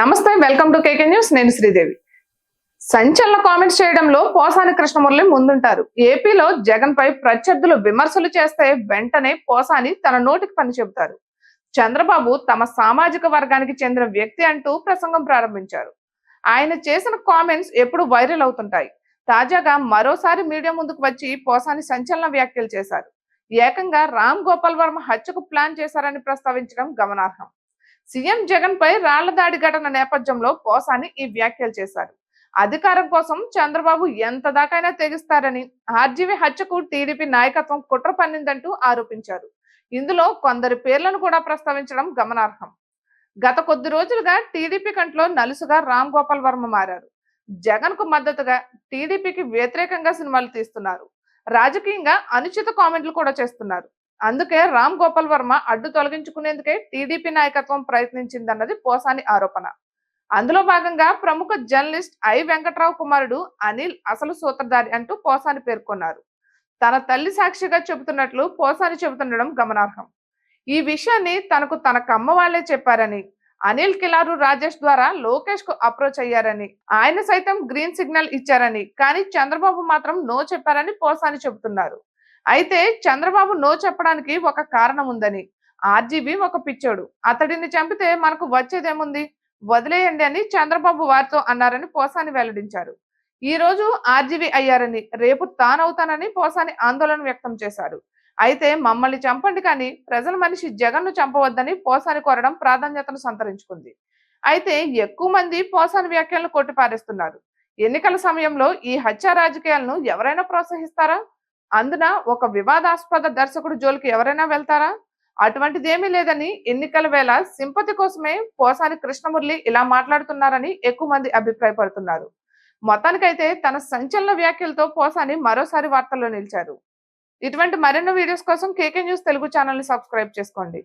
నమస్తే welcome to KK news. నేను శ్రీదేవి. సంచలన కామెంట్స్ చేయడంలో పోసాని కృష్ణమురళి ముందుంటారు. ఏపీలో జగన్ పై ప్రత్యర్థులు విమర్శలు చేస్తే వెంటనే పోసాని తన నోటికి పని చెబుతారు. చంద్రబాబు తమ సామాజిక వర్గానికి చెందిన వ్యక్తి అంటూ ప్రసంగం ప్రారంభించారు. ఆయన చేసిన కామెంట్స్ ఎప్పుడు వైరల్ అవుతుంటాయి. తాజాగా మరోసారి మీడియా ముందుకు వచ్చి పోసాని సంచలన వ్యాఖ్యలు చేశారు. ఏకంగా రామ్ గోపాల్ వర్మ హత్యకు ప్లాన్ చేశారని ప్రస్తావించడం గమనార్హం. సీఎం జగన్ పై రాళ్ళ దాడి ఘటన నేపథ్యంలో పోసాని ఈ వ్యాఖ్యలు చేశారు. అధికారం కోసం చంద్రబాబు ఎంత దాకైనా తెగిస్తారని ఆర్జీవీ హత్యకు టీడీపీ నాయకత్వం కుట్ర పన్నిందంటూ ఆరోపించారు. ఇందులో కొందరి పేర్లను కూడా ప్రస్తావించడం గమనార్హం. గత కొద్ది రోజులుగా టీడీపీ కంట్లో నలుసుగా రామ్ గోపాల్ వర్మ మారారు. జగన్కు మద్దతుగా టీడీపీకి వ్యతిరేకంగా సినిమాలు తీస్తున్నారు. రాజకీయంగా అనుచిత కామెంట్లు కూడా చేస్తున్నారు. అందుకే రామ్ గోపాల్ వర్మ అడ్డు తొలగించుకునేందుకే టీడీపీ నాయకత్వం ప్రయత్నించిందన్నది పోసాని ఆరోపణ. అందులో భాగంగా ప్రముఖ జర్నలిస్ట్ ఐ వెంకట్రావు కుమారుడు అనిల్ అసలు సూత్రధారి అంటూ పోసాని పేర్కొన్నారు. తన తల్లి సాక్షిగా చెబుతున్నట్లు పోసాని చెబుతుండడం గమనార్హం. ఈ విషయాన్ని తనకు తన కమ్మ వాళ్ళే చెప్పారని అనిల్ కిలారు రాజేష్ ద్వారా లోకేష్కు అప్రోచ్ అయ్యారని ఆయన సైతం గ్రీన్ సిగ్నల్ ఇచ్చారని కానీ చంద్రబాబు మాత్రం నో చెప్పారని పోసాని చెబుతున్నారు. అయితే చంద్రబాబు నో చెప్పడానికి ఒక కారణం ఉందని. ఆర్జీబీ ఒక పిచ్చోడు. అతడిని చంపితే మనకు వచ్చేదేముంది? వదిలేయండి అని చంద్రబాబు వారితో అన్నారని పోసాని వెల్లడించారు. ఈ రోజు ఆర్జీవీ అయ్యారని రేపు తానవుతానని పోసాని ఆందోళన వ్యక్తం చేశారు. అయితే మమ్మల్ని చంపండి కానీ ప్రజల మనిషి జగన్ను చంపవద్దని పోసాని కోరడం ప్రాధాన్యతను సంతరించుకుంది. అయితే ఎక్కువ మంది పోసాని వ్యాఖ్యలను కొట్టిపారేస్తున్నారు. ఎన్నికల సమయంలో ఈ హత్య రాజకీయాలను ఎవరైనా ప్రోత్సహిస్తారా? అందున ఒక వివాదాస్పద దర్శకుడు జోలికి ఎవరైనా వెళ్తారా? అటువంటిదేమీ లేదని ఎన్నికల వేళ సింపతి కోసమే పోసాని కృష్ణమురళి ఇలా మాట్లాడుతున్నారని ఎక్కువ మంది అభిప్రాయపడుతున్నారు. మొత్తానికైతే తన సంచలన వ్యాఖ్యలతో పోసాని మరోసారి వార్తల్లో నిలిచారు. ఇటువంటి మరెన్నో వీడియోస్ కోసం కేకే న్యూస్ తెలుగు ఛానల్ని సబ్స్క్రైబ్ చేసుకోండి.